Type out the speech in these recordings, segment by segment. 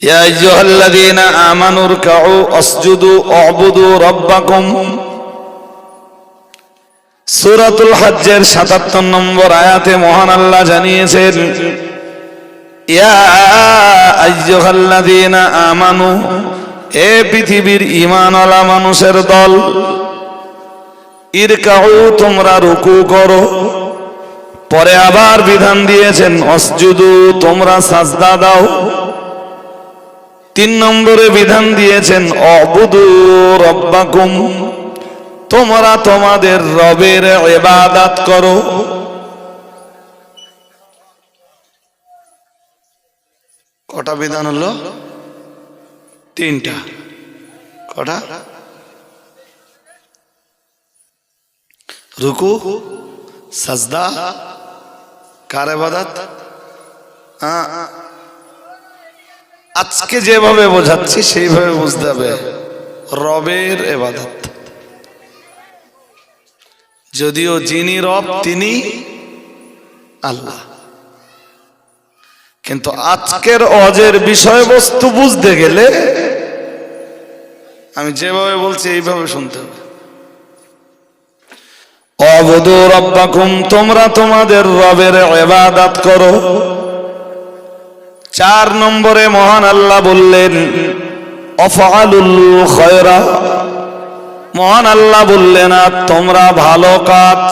يا أيها الذين آمنوا اركعوا اسجدوا اعبدوا ربكم সূরাতুল হজ্জের 77 নম্বর আয়াতে মহান আল্লাহ জানিয়েছেন ইয়া আইয়ুহাল্লাযীনা আমানু এ পৃথিবীর ঈমানওয়ালা মানুষের দল ইরকাউ তোমরা রুকু করো পরে আবার বিধান দিয়েছেন অসজুদু তোমরা সাজদা দাও তিন নম্বরে বিধান দিয়েছেন, অবুদু রব্বাকুম, তোমরা তোমাদের রবের এবাদাত করো। কটা বিধান হলো? তিনটা। কটা? রুকু, সাজদা, কার ইবাদত? আ- আজকে যেভাবে বোঝাচ্ছি, সেইভাবে বুঝতে হবে। রবের এবাদত। যদিও যিনি রব, তিনি আল্লাহ। কিন্তু আজকের অজের বিষয়বস্তু বুঝতে গেলে আমি যেভাবে বলছি, এইভাবে শুনতে হবে। অবধু রব্বাকুম, তোমরা তোমাদের রবের এবাদাত করো। চার নম্বরে মহান আল্লাহ বললেন অফালুল খয়রা। মহান আল্লাহ বললেন, আর তোমরা ভালো কাজ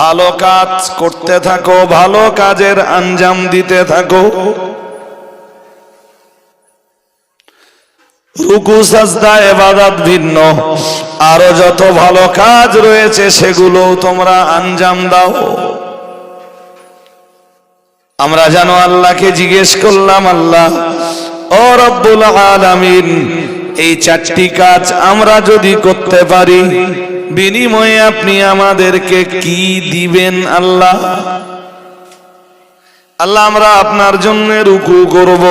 ভালো কাজ করতে থাকো, ভালো কাজের আঞ্জাম দিতে থাকো। রুকু, সাজদা, এবাদাত ভিন্ন। আরও যত ভালো কাজ রয়েছে সেগুলো তোমরা আঞ্জাম দাও। আমরা জানো আল্লাহকে জিজ্ঞেস করলাম, আল্লাহ, ও রব্বুল আলামিন, এই চারটি কাজ আমরা যদি করতে পারি, বিনিময়ে আপনি আমাদেরকে কি দিবেন, আল্লাহ? আল্লাহ, আমরা আপনার জন্য রুকু করব,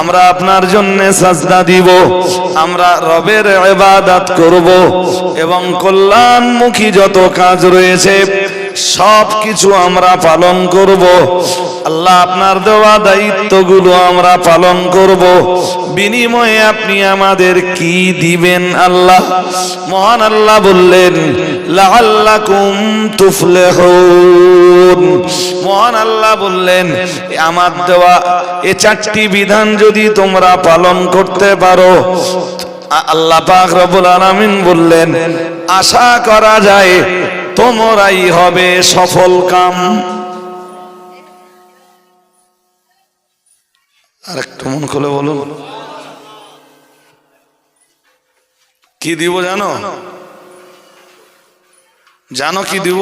আমরা আপনার জন্য সাজদা দিব, আমরা রবের ইবাদত করব, এবং কল্যাণমুখী যত কাজ রয়েছে সব কিছু আমরা পালন করব। আল্লাহ আপনার দেওয়া দায়িত্বগুলো আমরা পালন করব। বিনিময়ে আপনি আমাদের কি দিবেন আল্লাহ? মহান আল্লাহ বললেন, লাআল্লাকুম মহান আল্লাহ বললেন, আমার দেওয়া এ চারটি বিধান যদি তোমরা পালন করতে পারো। আল্লাহ পাক রব্বুল আলামিন বললেন, আশা করা যায় তোমরাই হবে সফল কাম। আর একটু মন খুলে বলুন। কি দিব জানো? জানো কি দিব?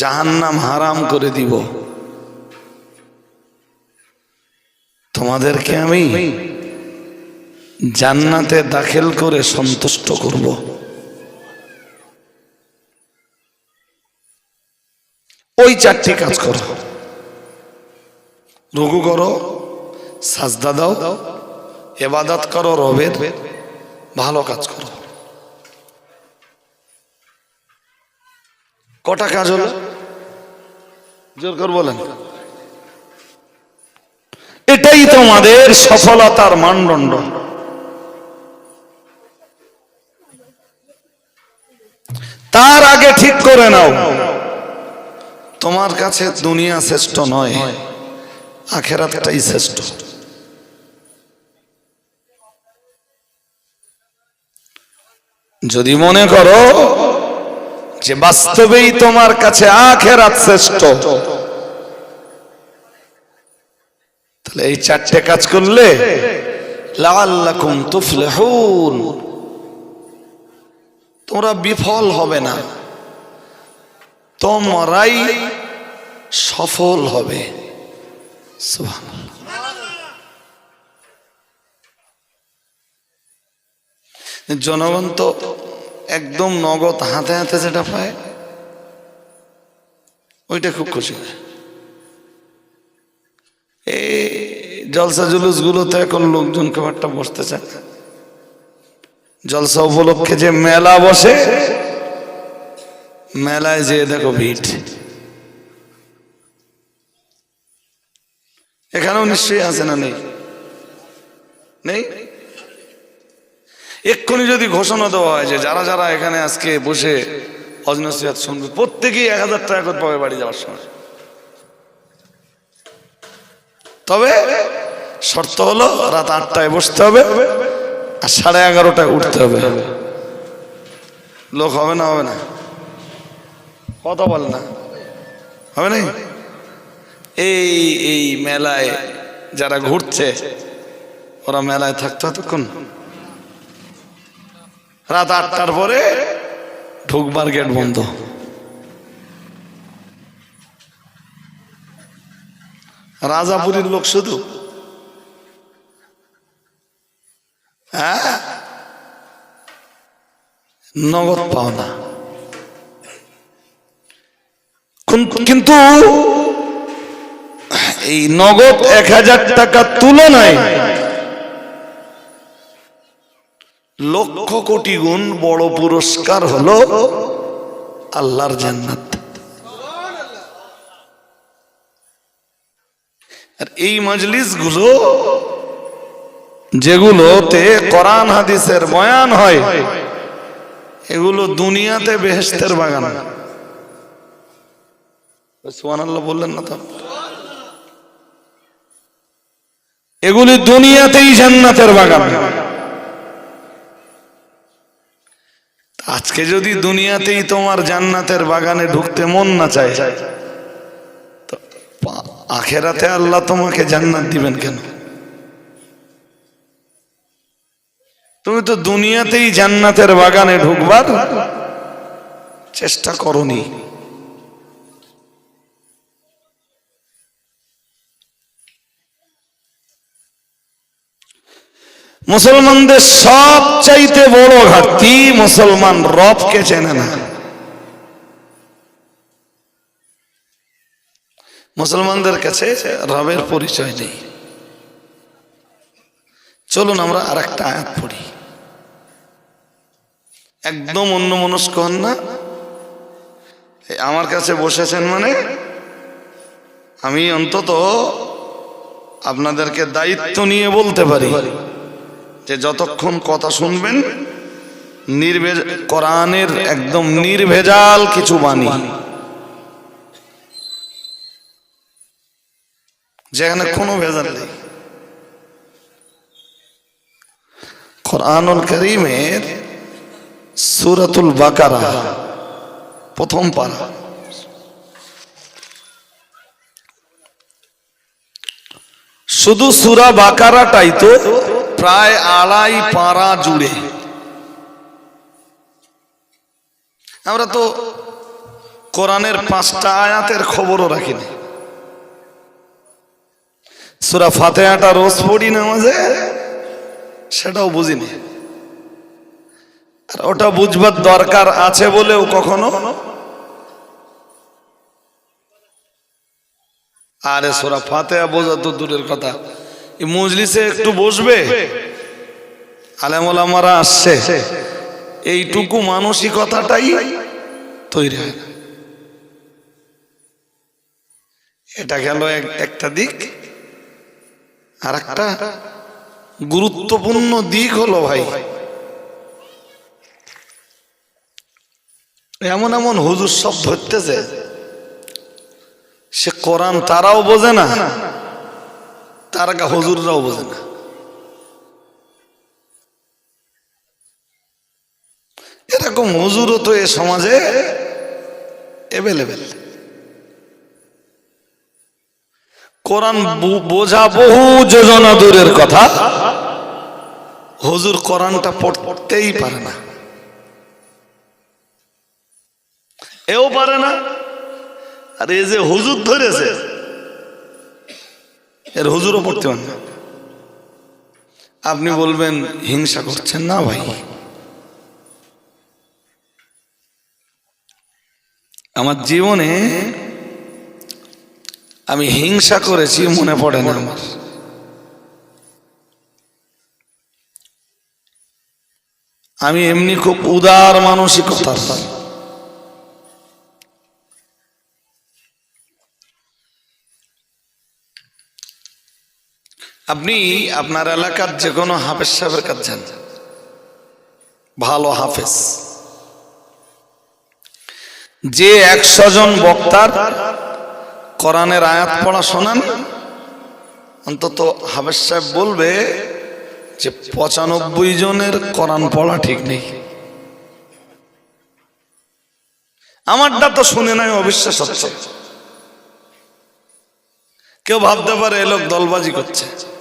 জাহান্নাম হারাম করে দিব। তোমাদেরকে আমি জান্নাতে দাখিল করে সন্তুষ্ট করব। ওই চারটি কাজ করো। রঘু করো, সাজদা দাও, এবাদাত করো, রবের। ভালো কাজ করো। কটা কাজ হলো? জোর করে বলেন। এটাই তোমাদের সফলতার মানদণ্ড। তার আগে ঠিক করে নাও। তোমার কাছে দুনিয়া শ্রেষ্ঠ নয় আখেরাতটাই শ্রেষ্ঠ। যদি মনে করো যে বাস্তবেই তোমার কাছে আখেরাত শ্রেষ্ঠ তাহলে এই চারটে কাজ করলে লাআল্লাকুম তুফলিহুন। তোমরা বিফল হবে না। তোমরাই সফল হবে। জনগণ তো একদম নগদ হাতে হাতে যেটা পায়, ওইটা খুব খুশি এই জলসা জুলুস গুলোতে এখন লোকজন খুব একটা বসতে চায়। জলসা উপলক্ষে যে মেলা বসে মেলায় যেয়ে দেখো ভিড়। এখানেও নিশ্চয়ই আছে না নেই? নেই? এক্ষুনি যদি ঘোষণা দেওয়া হয় যে যারা যারা এখানে আজকে বসে অজনসিয়াত শুনবে, প্রত্যেকেই এক হাজার টাকা করে পাবে বাড়ি যাওয়ার সময়। তবে শর্ত হলো রাত আটটায় বসতে হবে আর সাড়ে এগারোটায় উঠতে হবে। লোক হবে না হবে না। কথা বল না। হবে না এই এই মেলায় যারা ঘুরছে ওরা মেলায় থাকতো এতক্ষণ। রাত আটটার পরে ঢুকবার গেট বন্ধ। রাজাপুরীর লোক শুধু। হ্যাঁ? নগদ পাওনা। কিন্তু এই নগদ এক হাজার টাকার তুলনায় লক্ষ কোটি গুণ বড় পুরস্কার হলো আল্লাহর জান্নাত। আর এই মজলিসগুলো যেগুলোতে কোরআন, হাদিসের বয়ান হয়, এগুলো দুনিয়াতে বেহেস্তের বাগান। সুবহানাল্লাহ বললেন না তো। এগুলি দুনিয়াতেই জান্নাতের বাগান। আজকে যদি দুনিয়াতেই তোমার জান্নাতের বাগানে ঢুকতে মন না চায় আখেরাতে আল্লাহ তোমাকে জান্নাত দিবেন কেন? তুমি তো দুনিয়াতেই জান্নাতের বাগানে ঢুকবার চেষ্টা করনি। মুসলমানদের সব চাইতে বড় ঘাটতি মুসলমান রবকে চেনে না। মুসলমানদের কাছে রবের পরিচয় নেই। চলুন আমরা আর একটা আয়াত পড়ি। একদম অন্য মনস্ক না। আমার কাছে বসেছেন মানে আমি অন্তত আপনাদেরকে দায়িত্ব নিয়ে বলতে পারি। যে যতক্ষণ কথা শুনবেন, নির্ভেজ, কোরআনের একদম নির্ভেজাল কিছু বাণী। যেখানে কোনো ভেজাল নেই। কোরআনুল করিমের সুরাতুল বাকারা, প্রথম পারা। শুধু সুরা বাকারাটাই তো প্রায় আড়াই পাড়া জুড়ে। আমরা তো কোরআনের পাঁচটা আয়াতের খবরও রাখিনি। সুরা ফাতেহাটা রোজ পড়ি নামাজে সেটাও বুঝিনি। আর ওটা বুঝবার দরকার আছে বলেও কখনো? আরে সোরা ফাতেহা বোঝা তো দূরের কথা। মজলিসে একটু বসবে? আলেমারা আসছে। এইটুকু মানসিকতাটাই তৈরি হয় না। এটা গেল এক- একটা দিক। আর একটা গুরুত্বপূর্ণ দিক হলো ভাই, এমন এমন হুজুর সব ধরতেছে। সে কোরআন তারাও বোঝে না। তার আগে হুজুররাও বোঝে না। এরকম হজুরও তো এ সমাজে এভেলেবেল কোরআন বোঝা বহু যোজনা দূরের কথা। হুজুর কোরআনটা পড়তেই পারে না। এও পারে না। আর এই যে হুজুর ধরেছে এর হুজুরও পড়তে পারে না আপনি বলবেন, হিংসা করছেন না ভাই? আমার জীবনে আমি হিংসা করেছি, মনে পড়ে না আমার। আমি এমনি খুব উদার মানসিকতার। আপনি আপনার এলাকার যে কোনো হাফেজ সাহেবের কাছে যান। ভালো হাফেজ। যে একশো জন বক্তার কোরআনের আয়াত পড়া শোনান, অন্তত হাফেজ সাহেব বলবে যে পঁচানব্বই জনের কোরআন পড়া ঠিক নেই। আমারটা তো শুনে নাই, অবিশ্বাস হচ্ছে। কেউ ভাবতে পারে এ লোক দলবাজি করছে।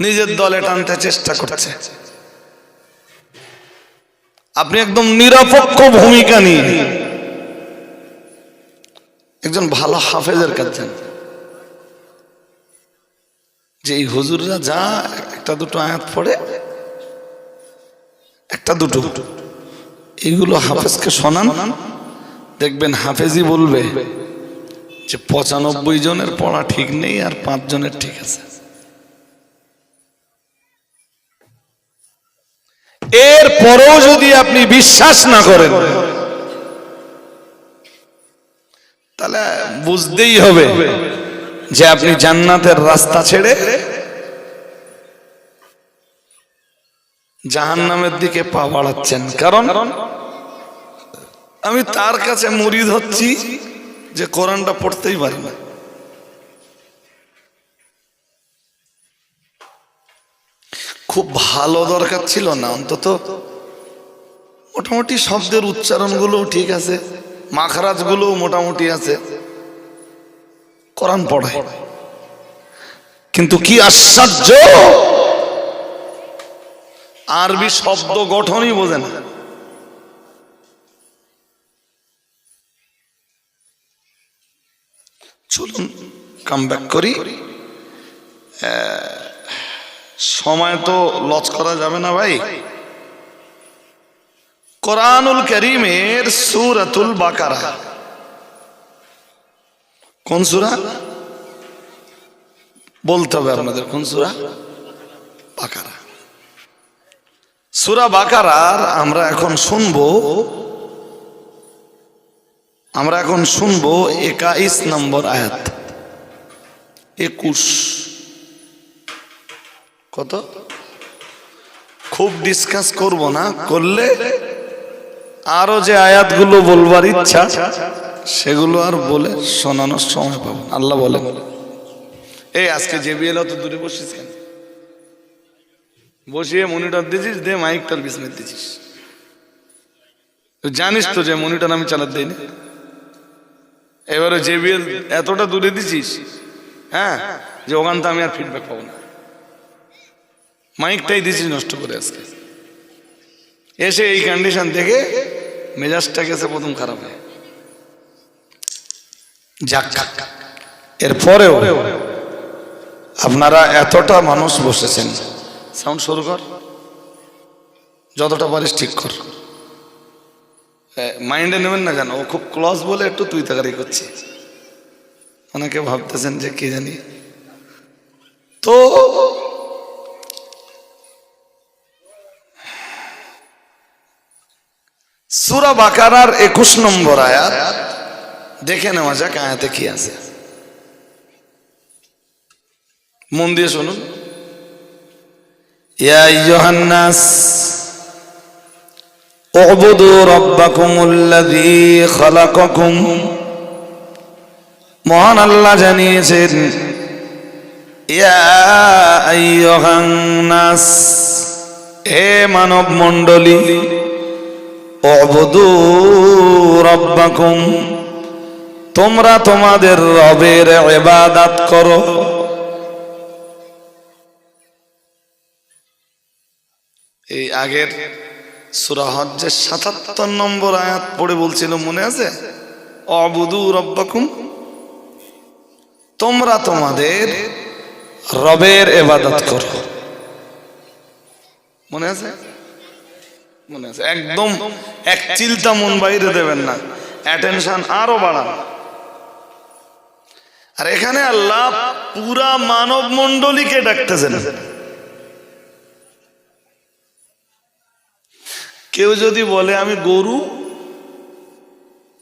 নিজের দলে টানতে চেষ্টা করছে। আপনি একদম নিরপেক্ষ ভূমিকা নিয়ে একজন ভালো হাফেজের কাছে। যে এই হুজুররা যা একটা দুটো আয়াত পড়ে, একটা দুটো। এইগুলো হাফেজকে শোনান, দেখবেন হাফেজই বলবে যে পঁচানব্বই জনের পড়া ঠিক নেই আর পাঁচ জনের ঠিক আছে। এর পরেও যদি আপনি বিশ্বাস না করেন, তাহলে বুঝতেই হবে যে আপনি জান্নাতের রাস্তা ছেড়ে জাহান্নামের দিকে পা বাড়াচ্ছেন। কারণ আমি তার কাছে মুড়িদ হচ্ছি যে কোরআনটা পড়তেই পারি না। খুব ভালো দরকার ছিল না, অন্তত মোটামুটি শব্দের উচ্চারণগুলো ঠিক আছে মাখরাজগুলো মোটামুটি আছে, কোরআন পড়ায় কিন্তু কি আশ্চর্য, আরবি শব্দ গঠনই বোঝে না। চলুন কাম ব্যাক করি। সময় তো লজ করা যাবে না ভাই। কোরআনুল করিমের সুরাতুল বাকারা। কোন সুরা? বলতে হবে আপনাদের, কোন সুরা? বাকারা। সুরা বাকারার আমরা এখন শুনব, আমরা এখন শুনব একাইশ নম্বর আয়াত। একুশ। কত? খুব ডিসকাস করব না, করলে আরও যে আয়াতগুলো বলবার ইচ্ছা, সেগুলো আর বলে শোনানোর সময় পাবো। আল্লাহ বলে। এই আজকে বিয়ে তো দূরে বসিস কেন? বসিয়ে মনিটর দিছিস, দে মাইকটার বিসমিত দিছিস। জানিস তো যে মনিটর আমি চালাতে দিইনি। এবারে যে বিয়ে এতটা দূরে দিছিস হ্যাঁ যে ওখান থেকে আমি আর ফিডব্যাক পাবো না। মাইকটাই দিছিস নষ্ট করে আজকে। এসে এই কন্ডিশন থেকে মেজাজটা গেছে প্রথম খারাপ হয়। যাক, এরপরেও আপনারা এতটা মানুষ বসেছেন। সাউন্ড শুরু কর। যতটা পারিস ঠিক কর। মাইন্ডে নেবেন না কেন? ও খুব ক্লস বলে একটু তুই তাকারি করছি। অনেকে ভাবতেছেন যে কে জানি। তো সুরা বাকারার একুশ নম্বর আয়াত দেখে নেওয়া যাক আয়াতে কি আছে মন দিয়ে শুনুন ইয়া আইয়ুহান নাস اعبدوا ربكم الذي خلقكم মহান আল্লাহ জানিয়েছেন ইয়া আইয়ুহান নাস হে মানব মণ্ডলী অবদু রব্বাকুম। তোমরা তোমাদের রবের ইবাদত করো। এই আগের সূরা হজ্জের সাতাত্তর নম্বর আয়াত পড়ে বলছিল, মনে আছে? অবদু রব্বাকুম। তোমরা তোমাদের রবের ইবাদত করো। মনে আছে? মনে আছে? একদম এক চিলতা মন বাইরে দেবেন না। অ্যাটেনশন আরও বাড়ান। আর এখানে আল্লাহ পুরা মানব মন্ডলীকে ডাকতেছেন। কেউ যদি বলে, আমি গরু,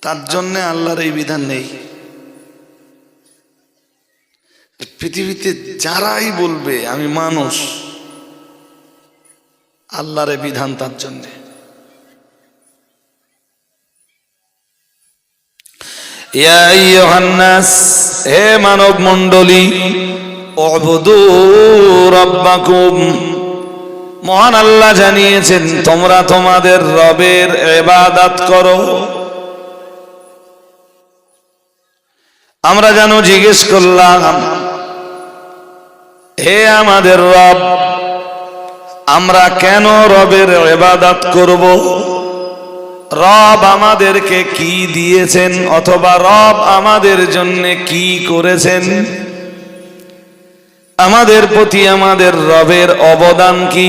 তার জন্য আল্লাহর এই বিধান নেই। পৃথিবীতে যারাই বলবে, আমি মানুষ আল্লাহর বিধান তার জন্যে। হে মানব মন্ডলী মহান আল্লাহ জানিয়েছেন, তোমরা তোমাদের রবের এবাদাত করো। আমরা যেন জিজ্ঞেস করলাম, হে আমাদের রব আমরা কেন রবের এবাদাত করব? রব আমাদেরকে কি দিয়েছেন অথবা রব আমাদের জন্য কি করেছেন? আমাদের প্রতি আমাদের রবের অবদান কি?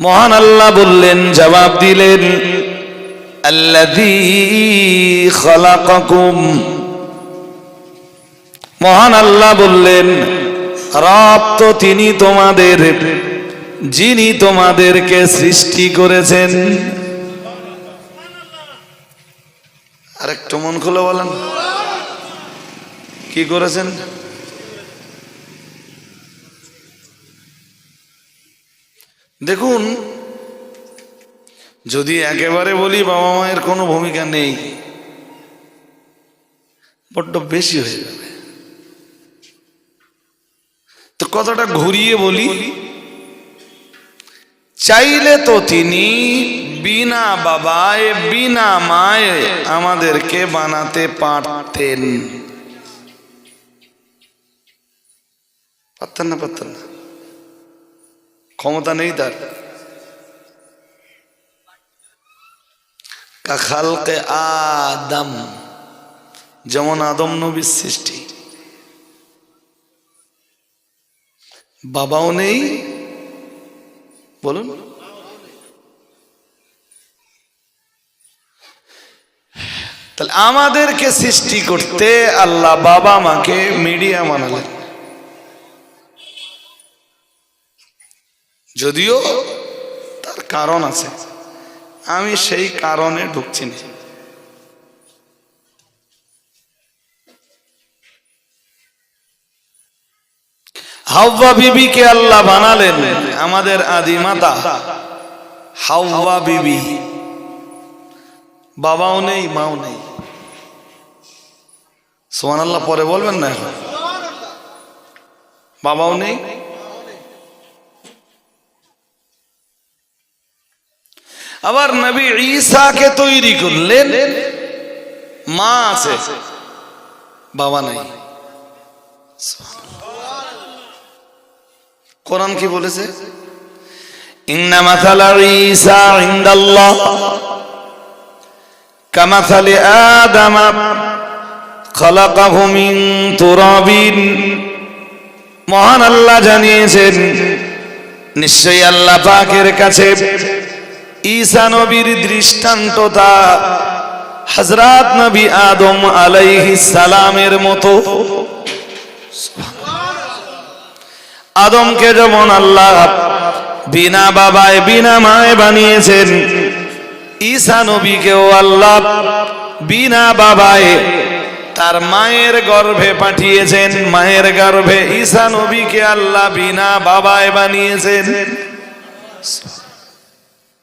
মহান আল্লাহ বললেন, জবাব দিলেন মহান আল্লাহ বললেন রব তো তিনি তোমাদের, যিনি তোমাদেরকে সৃষ্টি করেছেন। আরেকটু মন খুলে বলেন, কি করেছেন? দেখুন, যদি একেবারে বলি বাবা মায়ের কোনো ভূমিকা নেই, বড্ড বেশি হয়ে যাবে। তো কথাটা ঘুরিয়ে বলি। চাইলে তো তিনি বিনা বাবায় বিনা মায়ে আমাদেরকে বানাতে পারতেন। পারতেন না পারতেন না। ক্ষমতা নেই তার। কাখালকে আদম যেমন আদম নবীর সৃষ্টি। বাবাও নেই। বলুন। তাহলে আমাদেরকে সৃষ্টি করতে আল্লাহ বাবা মাকে মিডিয়া বানালেন। যদিও তার কারণ আছে। আমি সেই কারণে ঢুকছি না। হাওয়া বিবিকে আল্লাহ বানালেন। আমাদের আদি মাতা। হাওয়া বিবি। বাবাও নেই, মাও নেই। সোমান আল্লাহ পরে বলবেন না এখন? বাবাও নেই? আবার নবী ঈসাকে তৈরি করলেন। মা আছে, বাবা নাই। কোরআন কি বলেছে? ইন্না মাসালা ঈসা মহান আল্লাহ জানিয়েছেন, নিশ্চয়ই আল্লাহ পাকের কাছে ঈসা নবীর দৃষ্টান্ততা হযরত নবী আদম আলাইহিস সালামের মতো। আদমকে যেমন আল্লাহ বিনা বাবায়, বিনা মায় বানিয়েছেন, ঈসা নবীকেও আল্লাহ বিনা বাবায় তার মায়ের গর্ভে পাঠিয়েছেন, মায়ের গর্ভে ঈসা নবীকে আল্লাহ বিনা বাবায় বানিয়েছেন।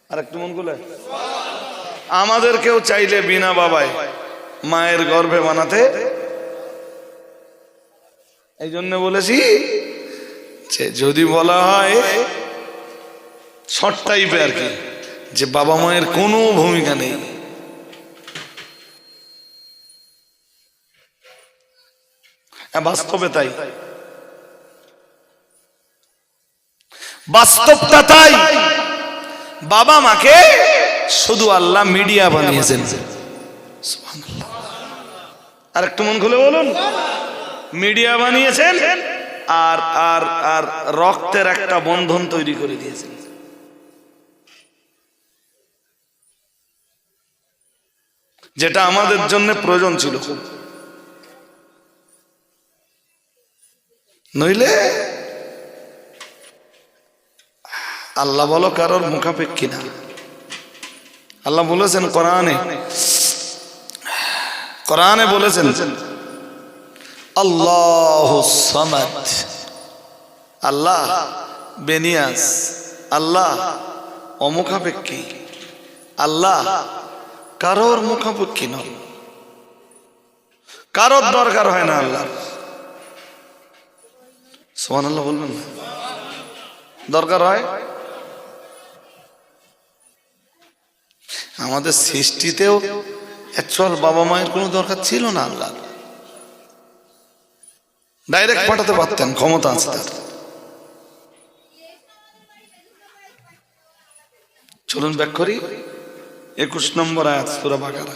আর একটু মন করলে আমাদেরকেও চাইলে বিনা বাবায় মায়ের গর্ভে বানাতে। এই জন্য বলেছি যদি বলা হয় শর্ট টাইপে আর কি যে বাবা মায়ের কোনো ভূমিকা নেই। হ্যাঁ, বাস্তবে তাই। বাস্তবটা তাই। বাবা মাকে শুধু আল্লাহ মিডিয়া বানিয়েছেন। আর একটু মন খুলে বলুন। মিডিয়া বানিয়েছেন? আর আর আর রক্তের একটা বন্ধন তৈরি করে দিয়েছেন যেটা আমাদের জন্য প্রয়োজন ছিল। নইলে আল্লাহ বলো কারোর মুখাপেক্ষী না। আল্লাহ বলেছেন কোরআনে কোরআনে বলেছেন আল্লাহ সামাদ। আল্লাহ বেনিয়াস আল্লাহ অমুখাপেক্ষী। আল্লাহ কারোর মুখাপেক্ষী নন। কারোর দরকার হয় না আল্লাহ সোমান আল্লাহ বলবেন না? দরকার হয়? আমাদের সৃষ্টিতেও অ্যাকচুয়াল বাবা মায়ের কোনো দরকার ছিল না আল্লাহ ডাইরেক্ট পাঠাতে পারতেন ক্ষমতা আছে তার। চলুন ব্যাক করি। একুশ নম্বর আয়াত সুরা বাকারা।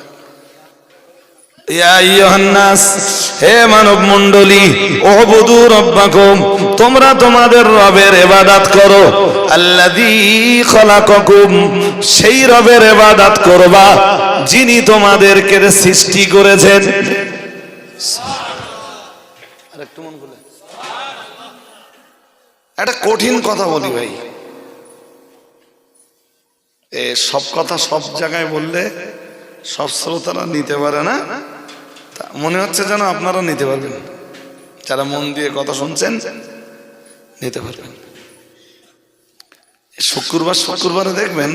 হে মানব ওহবুদু রব্বাকুম তোমরা তোমাদের রবের ইবাদত করো। খলাকাকুম সেই রবের ইবাদত করবা যিনি তোমাদেরকে সৃষ্টি করেছেন। আরেকটু মন খুলে। একটা কঠিন কথা বলি ভাই। এ, সব কথা সব জায়গায় বললে সব শ্রোতারা নিতে পারে না। মনে হচ্ছে যেন আপনারা নিতে পারবেন। যারা মন দিয়ে কথা শুনছেন, নিতে পারবেন। শুক্রবার, শুক্রবারে দেখবেন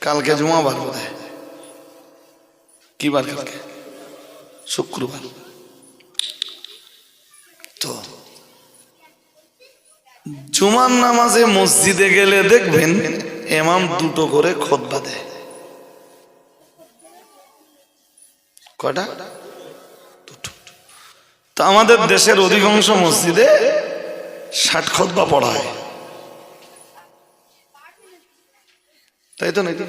কালকে জুমাবার বোধ কি বার কালকে? শুক্রবার। জুমার নামাজে মসজিদে গেলে দেখবেন এমাম দুটো করে খোদবা দেয়। দুটো। তো আমাদের দেশের অধিকাংশ মসজিদে ষাট খোদবা পড়া হয়। তাই তো নাকি?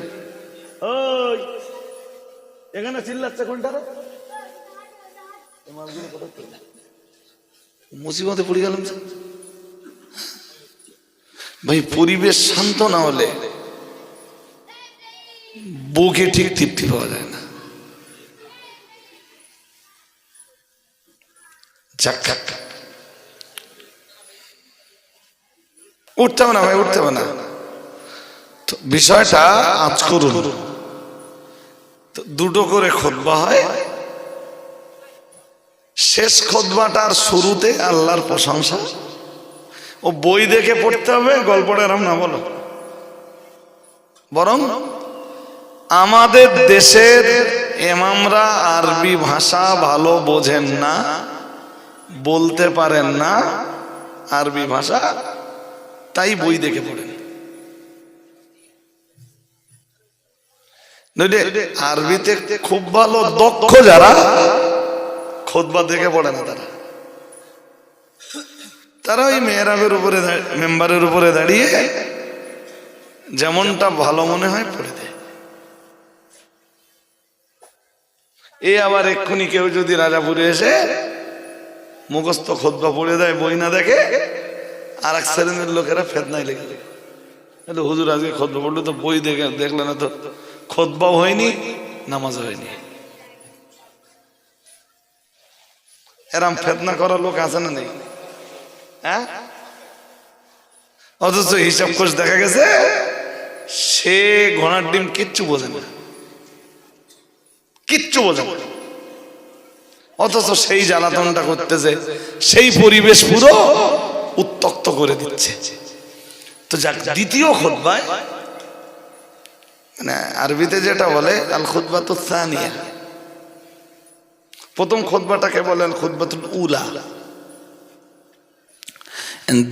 এখানে চিল্লাচ্ছে কোনটা? মুসিবতে পড়ে গেলাম ভাই, পরিবেশ শান্ত না হলে বুকে ঠিক তৃপ্তি পাওয়া যায় না। উঠতে হবে না ভাই, উঠতে হবে না। বিষয়টা আজ করুন। দুটো করে খোদবা হয়। শেষ খোদবাটার শুরুতে আল্লাহর প্রশংসা। ও বই দেখে পড়তে হবে, গল্পটা এরম না, বলো। বরং আমাদের দেশের এমামরা আরবি ভাষা ভালো বোঝেন না, বলতে পারেন না আরবি ভাষা, তাই বই দেখে পড়েন। আরবিতে খুব ভালো দক্ষ যারা খোদবা দেখে পড়ে না তারা। তারা ওই মেয়েরাবের উপরে মেম্বারের উপরে দাঁড়িয়ে যেমনটা ভালো মনে হয় পড়ে দেয়। এ আবার এক্ষুনি কেউ যদি রাজাপুরে এসে মুখস্থ খোদবা পড়ে দেয়, বই না দেখে আর এক শ্রেণির লোকেরা ফেদনায় লেগে যায়। হুজুর আজকে খোদবা পড়ল তো বই দেখে দেখলে না তো খোদবাও হয়নি নামাজ হয়নি। এরম ফেদনা করার লোক আছে না নেই? হ্যাঁ? অথচ হিসাব কোষ দেখা গেছে, সে ঘোড়ার ডিম কিচ্ছু বোঝে না। কিচ্ছু বোঝে না। অথচ সেই জ্বালাতনটা করতেছে, সেই পরিবেশ পুরো উত্তক্ত করে দিচ্ছে। তো যাক, দ্বিতীয় খোদবায় মানে আরবিতে যেটা বলে, আল খুতবা তো সানিয়া। প্রথম খোদবাটাকে বলেন খুতবাতুল উলা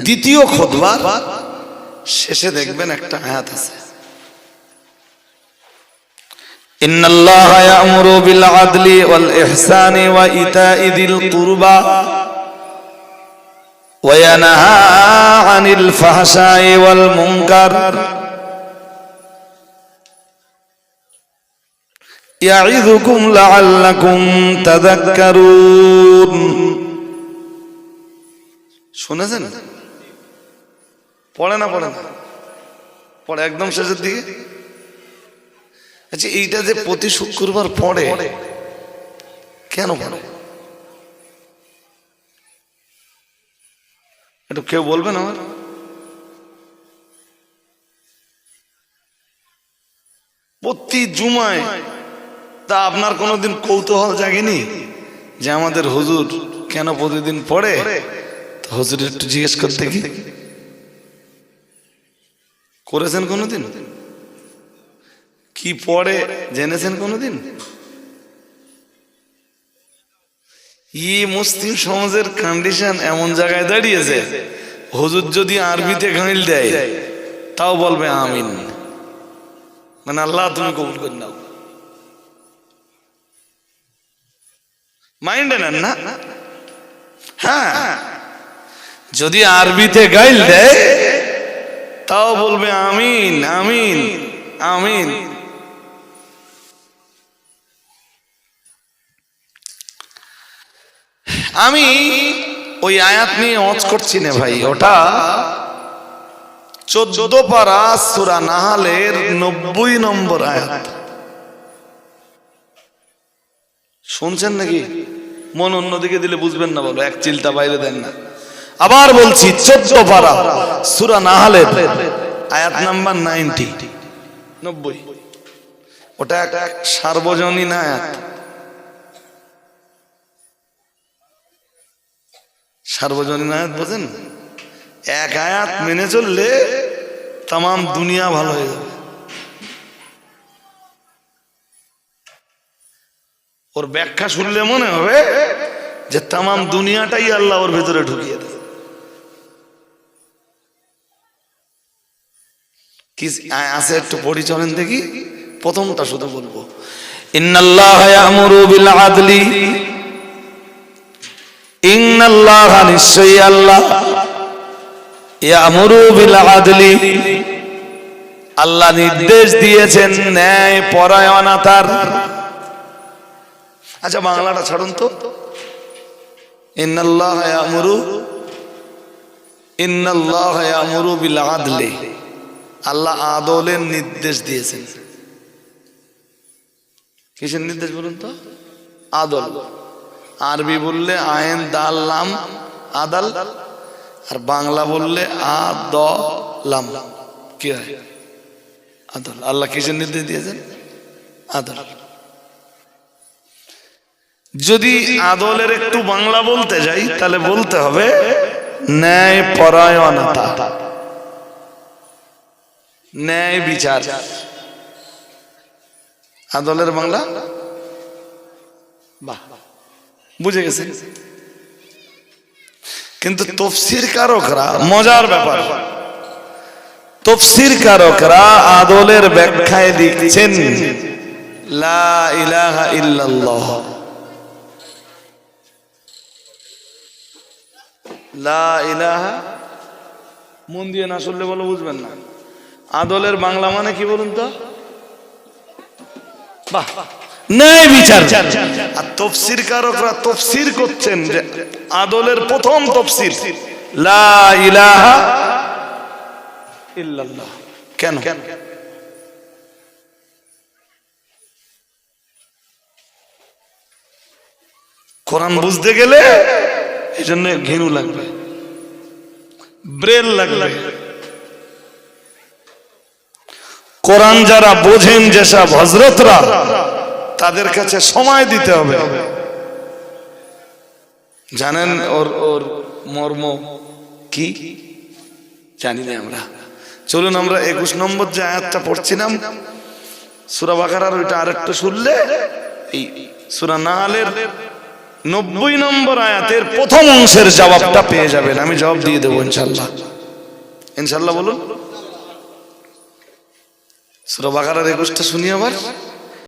দ্বিতীয় খোদবা শেষে দেখবেন একটা আয়াত আছে إن الله يأمر بالعدل والإحسان وإيتاء ذي القربى وينهى عن الفحشاء والمنكر يعظكم لعلكم تذكرون শুনেছেন পড়ে না পড়ে না পড়ে একদম শেষের দিকে আচ্ছা এইটা যে প্রতি শুক্রবার পড়ে কেন পড়ে একটু কেউ বলবেন আমার প্রতি জুমায় তা আপনার কোনোদিন কৌতূহল জাগেনি যে আমাদের হুজুর কেন প্রতিদিন পড়ে? হুজুর একটু জিজ্ঞেস করতে কি? করেছেন কোনোদিন? কি পড়ে জেনেছেন কোনোদিন? ই মুসলিম সমাজের কন্ডিশন এমন জায়গায় দাঁড়িয়েছে হুজুর যদি আরবিতে গাইল দেয় তাও বলবে আমিন। মানে আল্লাহ তুমি কবুল করে নাও। মাইন্ডে নেন না। হ্যাঁ। যদি আরবিতে গাইল দেয় তাও বলবে আমিন আমিন আমিন। আমি ওই আয়াত নিয়ে অজ করছি না ভাই ওটা চোদ্দ পারা সুরা নাহালের নব্বই নম্বর আয়াত। শুনছেন নাকি? মন অন্যদিকে দিলে বুঝবেন না বলো এক চিলটা বাইরে দেন না। আবার বলছি চোদ্দ পারা সুরা নাহালের আয়াত নাম্বার নাইনটি। নব্বই। ওটা একটা এক সার্বজনীন আয়াত। সার্বজনীন আয়াত বোঝেন? এক আয়াত মেনে চললে তাম দুনিয়া ভালো হয়ে যাবে। ওর ব্যাখ্যা শুনলে মনে হবে যে তাম দুনিয়াটাই আল্লাহ ওর ভেতরে ঢুকিয়ে দেয়। কি আছে একটু পরিচলেন দেখি? প্রথমটা শুধু বলব। নিশ্চয়ই আল্লাহ আল্লাহ নির্দেশ দিয়েছেন ন্যায় পরায়ণতার আচ্ছা বাংলাটা ছাড়ুন তো। ইন্নাল্লাহ ইয়ামুরু ইন্নাল্লাহ ইয়ামুরু বিল আদলি। আল্লাহ আদলের নির্দেশ দিয়েছেন। কিসের নির্দেশ বলুন তো? আদল। আরবি বললে আইন দাল, লাম, আদাল। আর বাংলা বললে আদলাম। কি হয়? আদল। আল্লাহ কিসের নির্দেশ দিয়েছেন? আদল। যদি আদলের একটু বাংলা বলতে যাই, তাহলে বলতে হবে, ন্যায় পরায়ণতা। ন্যায় বিচার। আদলের বাংলা? বাহ, বুঝে গেছে। কিন্তু তফসির কারকরা মজার ব্যাপার। তফসির কারকরা আদলের ব্যাখ্যায় লিখছেন, লা ইলাহা ইল্লাল্লাহ। লা ইলাহা মন দিয়ে না শুনলে বলো বুঝবেন না। আদলের বাংলা মানে কি বলুন তো? বাহ। ন্যায় বিচার। আর তফসির কারকরা তফসির করছেন যে আদলের প্রথম তফসির। লা ইলাহা ইল্লাল্লাহ। কেন? কোরআন বুঝতে গেলে এই জন্য ঘেনু লাগবে। ব্রেল লাগবে। কোরআন যারা বোঝেন যেসব হজরতরা তাদের কাছে সময় দিতে হবে। জানেন ওর ওর মর্ম কি? জানি না আমরা। চলুন আমরা একুশ নম্বর যে আয়াতটা পড়ছিলাম, সুরা বাকারার ওইটা আরেকটা শুনলে, এই সুরা নাহালের নব্বই নম্বর আয়াতের প্রথম অংশের জবাবটা পেয়ে যাবেন। আমি জবাব দিয়ে দেবো ইনশাল্লাহ ইনশাল্লাহ বলুন। একুশটা শুনি আবার।